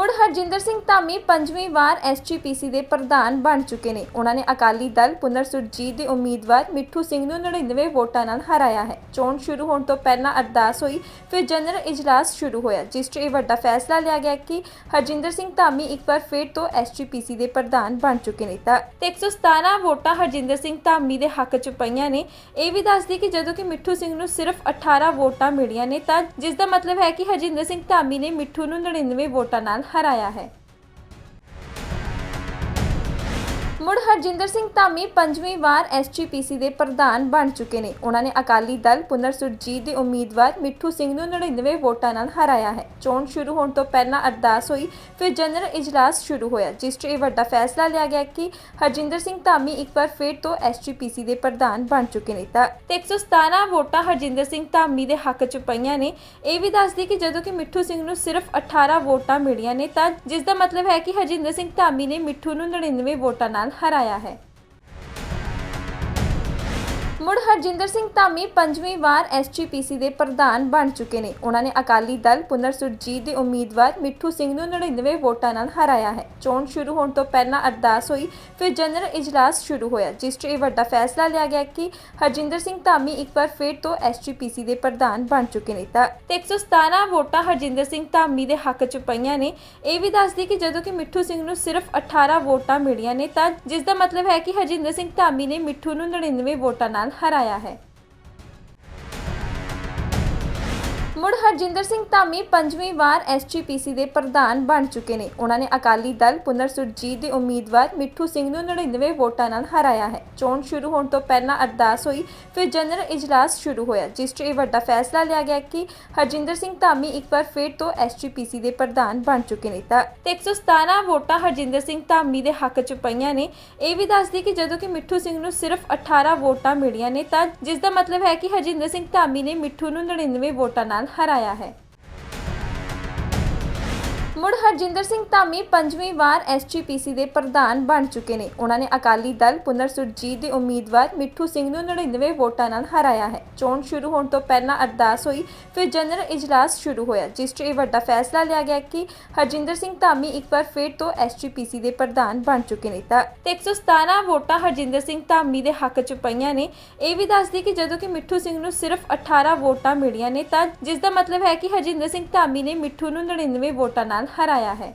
ਮੁੜ ਹਰਜਿੰਦਰ ਸਿੰਘ ਧਾਮੀ ਪੰਜਵੀਂ ਵਾਰ ਐਸਜੀਪੀਸੀ ਦੇ ਪ੍ਰਧਾਨ ਬਣ ਚੁੱਕੇ ਨੇ। ਉਹਨਾਂ ਨੇ ਅਕਾਲੀ ਦਲ, ਪੁਨਰ ਸੁਰਜੀਤ ਦੇ ਉਮੀਦਵਾਰ, ਮਿੱਠੂ ਸਿੰਘ ਨੂੰ 99 ਵੋਟਾਂ ਨਾਲ ਹਰਾਇਆ ਹੈ। ਚੋਣ ਸ਼ੁਰੂ ਹੋਣ ਤੋਂ ਪਹਿਲਾਂ ਅਰਦਾਸ ਹੋਈ, ਫਿਰ ਜਨਰਲ ਇਜਲਾਸ ਸ਼ੁਰੂ ਹੋਇਆ, ਜਿਸ 'ਚ ਇਹ ਵੱਡਾ ਫੈਸਲਾ ਲਿਆ ਗਿਆ ਕਿ ਹਰਜਿੰਦਰ ਸਿੰਘ ਧਾਮੀ ਇੱਕ ਵਾਰ ਫਿਰ ਤੋਂ ਐਸਜੀਪੀਸੀ ਦੇ ਪ੍ਰਧਾਨ ਬਣ ਚੁੱਕੇ ਨੇ। ਤਾਂ ਤੇ 117 ਵੋਟਾਂ ਹਰਜਿੰਦਰ ਸਿੰਘ ਧਾਮੀ ਦੇ ਹੱਕ 'ਚ ਪਈਆਂ ਨੇ। ਇਹ ਵੀ ਦੱਸਦੀ ਕਿ ਜਦੋਂ ਕਿ ਮਿੱਠੂ ਸਿੰਘ ਨੂੰ ਸਿਰਫ 18 ਵੋਟਾਂ ਮਿਲੀਆਂ ਨੇ, ਤਾਂ ਜਿਸ ਦਾ ਮਤਲਬ ਹੈ ਕਿ ਹਰਜਿੰਦਰ ਸਿੰਘ ਧਾਮੀ ਨੇ ਮਿੱਠੂ ਨੂੰ 99 ਵੋਟਾਂ ਨਾਲ ਹਰਾਇਆ ਹੈ। ਮੁੜ ਹਰਜਿੰਦਰ ਸਿੰਘ ਧਾਮੀ ਪੰਜਵੀਂ ਵਾਰ ਐਸਜੀਪੀਸੀ ਦੇ ਪ੍ਰਧਾਨ ਬਣ ਚੁੱਕੇ ਨੇ। ਉਹਨਾਂ ਨੇ ਅਕਾਲੀ ਦਲ, ਪੁਨਰ ਸੁਰਜੀਤ ਦੇ ਉਮੀਦਵਾਰ, ਮਿੱਠੂ ਸਿੰਘ ਨੂੰ 99 ਵੋਟਾਂ ਨਾਲ ਹਰਾਇਆ ਹੈ। ਚੋਣ ਸ਼ੁਰੂ ਹੋਣ ਤੋਂ ਪਹਿਲਾਂ ਅਰਦਾਸ ਹੋਈ, ਫਿਰ ਜਨਰਲ ਇਜਲਾਸ ਸ਼ੁਰੂ ਹੋਇਆ, ਜਿਸ 'ਚ ਇਹ ਵੱਡਾ ਫੈਸਲਾ ਲਿਆ ਗਿਆ ਕਿ ਹਰਜਿੰਦਰ ਸਿੰਘ ਧਾਮੀ ਇੱਕ ਵਾਰ ਫਿਰ ਤੋਂ ਐਸਜੀਪੀਸੀ ਦੇ ਪ੍ਰਧਾਨ ਬਣ ਚੁੱਕੇ ਨੇ। ਤਾਂ ਤੇ 117 ਵੋਟਾਂ ਹਰਜਿੰਦਰ ਸਿੰਘ ਧਾਮੀ ਦੇ ਹੱਕ 'ਚ ਪਈਆਂ ਨੇ। ਇਹ ਵੀ ਦੱਸਦੀ ਕਿ ਜਦੋਂ ਕਿ ਮਿੱਠੂ ਸਿੰਘ ਨੂੰ ਸਿਰਫ 18 ਵੋਟਾਂ ਮਿਲੀਆਂ ਨੇ, ਤਾਂ ਜਿਸ ਦਾ ਮਤਲਬ ਹੈ ਕਿ ਹਰਜਿੰਦਰ ਸਿੰਘ ਧਾਮੀ ਨੇ ਮਿੱਠੂ ਨੂੰ 99 ਵੋਟਾਂ ਨਾਲ ਹਰਾਇਆ ਹੈ। ਮੁੜ ਹਰਜਿੰਦਰ ਸਿੰਘ ਧਾਮੀ ਪੰਜਵੀਂ ਵਾਰ ਐਸਜੀਪੀਸੀ ਦੇ ਪ੍ਰਧਾਨ ਬਣ ਚੁੱਕੇ ਨੇ। ਉਹਨਾਂ ਨੇ ਅਕਾਲੀ ਦਲ, ਪੁਨਰ ਸੁਰਜੀਤ ਦੇ ਉਮੀਦਵਾਰ, ਮਿੱਠੂ ਸਿੰਘ ਨੂੰ 99 ਵੋਟਾਂ ਨਾਲ ਹਰਾਇਆ ਹੈ। ਚੋਣ ਸ਼ੁਰੂ ਹੋਣ ਤੋਂ ਪਹਿਲਾਂ ਅਰਦਾਸ ਹੋਈ, ਫਿਰ ਜਨਰਲ ਇਜਲਾਸ ਸ਼ੁਰੂ ਹੋਇਆ, ਜਿਸ 'ਚ ਇਹ ਵੱਡਾ ਫੈਸਲਾ ਲਿਆ ਗਿਆ ਕਿ ਹਰਜਿੰਦਰ ਸਿੰਘ ਧਾਮੀ ਇੱਕ ਵਾਰ ਫਿਰ ਤੋਂ ਐਸਜੀਪੀਸੀ ਦੇ ਪ੍ਰਧਾਨ ਬਣ ਚੁੱਕੇ ਨੇ। ਤਾਂ ਤੇ 117 ਵੋਟਾਂ ਹਰਜਿੰਦਰ ਸਿੰਘ ਧਾਮੀ ਦੇ ਹੱਕ 'ਚ ਪਈਆਂ ਨੇ। ਇਹ ਵੀ ਦੱਸਦੀ ਕਿ ਜਦੋਂ ਕਿ ਮਿੱਠੂ ਸਿੰਘ ਨੂੰ ਸਿਰਫ 18 ਵੋਟਾਂ ਮਿਲੀਆਂ ਨੇ, ਤਾਂ ਜਿਸ ਦਾ ਮਤਲਬ ਹੈ ਕਿ ਹਰਜਿੰਦਰ ਸਿੰਘ ਧਾਮੀ ਨੇ ਮਿੱਠੂ ਨੂੰ 99 ਵੋਟਾਂ ਨਾਲ ਹਰਾਇਆ ਹੈ। ਮੁੜ ਹਰਜਿੰਦਰ ਸਿੰਘ ਧਾਮੀ ਪੰਜਵੀਂ ਵਾਰ ਐਸਜੀਪੀਸੀ ਦੇ ਪ੍ਰਧਾਨ ਬਣ ਚੁੱਕੇ ਨੇ। ਉਹਨਾਂ ਨੇ ਅਕਾਲੀ ਦਲ, ਪੁਨਰ ਸੁਰਜੀਤ ਦੇ ਉਮੀਦਵਾਰ, ਮਿੱਠੂ ਸਿੰਘ ਨੂੰ 99 ਵੋਟਾਂ ਨਾਲ ਹਰਾਇਆ ਹੈ। ਚੋਣ ਸ਼ੁਰੂ ਹੋਣ ਤੋਂ ਪਹਿਲਾਂ ਅਰਦਾਸ ਹੋਈ, ਫਿਰ ਜਨਰਲ ਇਜਲਾਸ ਸ਼ੁਰੂ ਹੋਇਆ, ਜਿਸ 'ਚ ਇਹ ਵੱਡਾ ਫੈਸਲਾ ਲਿਆ ਗਿਆ ਕਿ ਹਰਜਿੰਦਰ ਸਿੰਘ ਧਾਮੀ ਇੱਕ ਵਾਰ ਫਿਰ ਤੋਂ ਐਸਜੀਪੀਸੀ ਦੇ ਪ੍ਰਧਾਨ ਬਣ ਚੁੱਕੇ ਨੇ। ਤਾਂ ਤੇ 117 ਵੋਟਾਂ ਹਰਜਿੰਦਰ ਸਿੰਘ ਧਾਮੀ ਦੇ ਹੱਕ 'ਚ ਪਈਆਂ ਨੇ। ਇਹ ਵੀ ਦੱਸਦੀ ਕਿ ਜਦੋਂ ਕਿ ਮਿੱਠੂ ਸਿੰਘ ਨੂੰ ਸਿਰਫ 18 ਵੋਟਾਂ ਮਿਲੀਆਂ ਨੇ, ਤਾਂ ਜਿਸ ਦਾ ਮਤਲਬ ਹੈ ਕਿ ਹਰਜਿੰਦਰ ਸਿੰਘ ਧਾਮੀ ਨੇ ਮਿੱਠੂ ਨੂੰ 99 ਵੋਟਾਂ ਨਾਲ ਹਰਾਇਆ ਹੈ। ਮੁੜ ਹਰਜਿੰਦਰ ਸਿੰਘ ਧਾਮੀ ਪੰਜਵੀਂ ਵਾਰ ਐਸਜੀਪੀਸੀ ਦੇ ਪ੍ਰਧਾਨ ਬਣ ਚੁੱਕੇ ਨੇ। ਉਹਨਾਂ ਨੇ ਅਕਾਲੀ ਦਲ ਪੁਨਰ ਸੁਰਜੀਤ ਦੇ ਉਮੀਦਵਾਰ ਮਿੱਠੂ ਸਿੰਘ ਨੂੰ 99 ਵੋਟਾਂ ਨਾਲ ਹਰਾਇਆ ਹੈ। ਚੋਣ ਸ਼ੁਰੂ ਹੋਣ ਤੋਂ ਪਹਿਲਾਂ ਅਰਦਾਸ ਹੋਈ, ਫਿਰ ਜਨਰਲ ਇਜਲਾਸ ਸ਼ੁਰੂ ਹੋਇਆ, ਜਿਸ 'ਚ ਇਹ ਵੱਡਾ ਫੈਸਲਾ ਲਿਆ ਗਿਆ ਕਿ ਹਰਜਿੰਦਰ ਸਿੰਘ ਧਾਮੀ ਇੱਕ ਵਾਰ ਫਿਰ ਤੋਂ ਐਸਜੀਪੀਸੀ ਦੇ ਪ੍ਰਧਾਨ ਬਣ ਚੁੱਕੇ ਨੇ। ਤਾਂ ਤੇ 117 ਵੋਟਾਂ ਹਰਜਿੰਦਰ ਸਿੰਘ ਧਾਮੀ ਦੇ ਹੱਕ 'ਚ ਪਈਆਂ ਨੇ। ਇਹ ਵੀ ਦੱਸਦੀ ਕਿ ਜਦੋਂ ਕਿ ਮਿੱਠੂ ਸਿੰਘ ਨੂੰ ਸਿਰਫ 18 ਵੋਟਾਂ ਮਿਲੀਆਂ ਨੇ, ਤਾਂ ਜਿਸ ਦਾ ਮਤਲਬ ਹੈ ਕਿ ਹਰਜਿੰਦਰ ਸਿੰਘ ਧਾਮੀ ਨੇ ਮਿੱਠੂ ਨੂੰ 99 ਵੋਟਾਂ ਨਾਲ ਹਰਾਇਆ ਹੈ।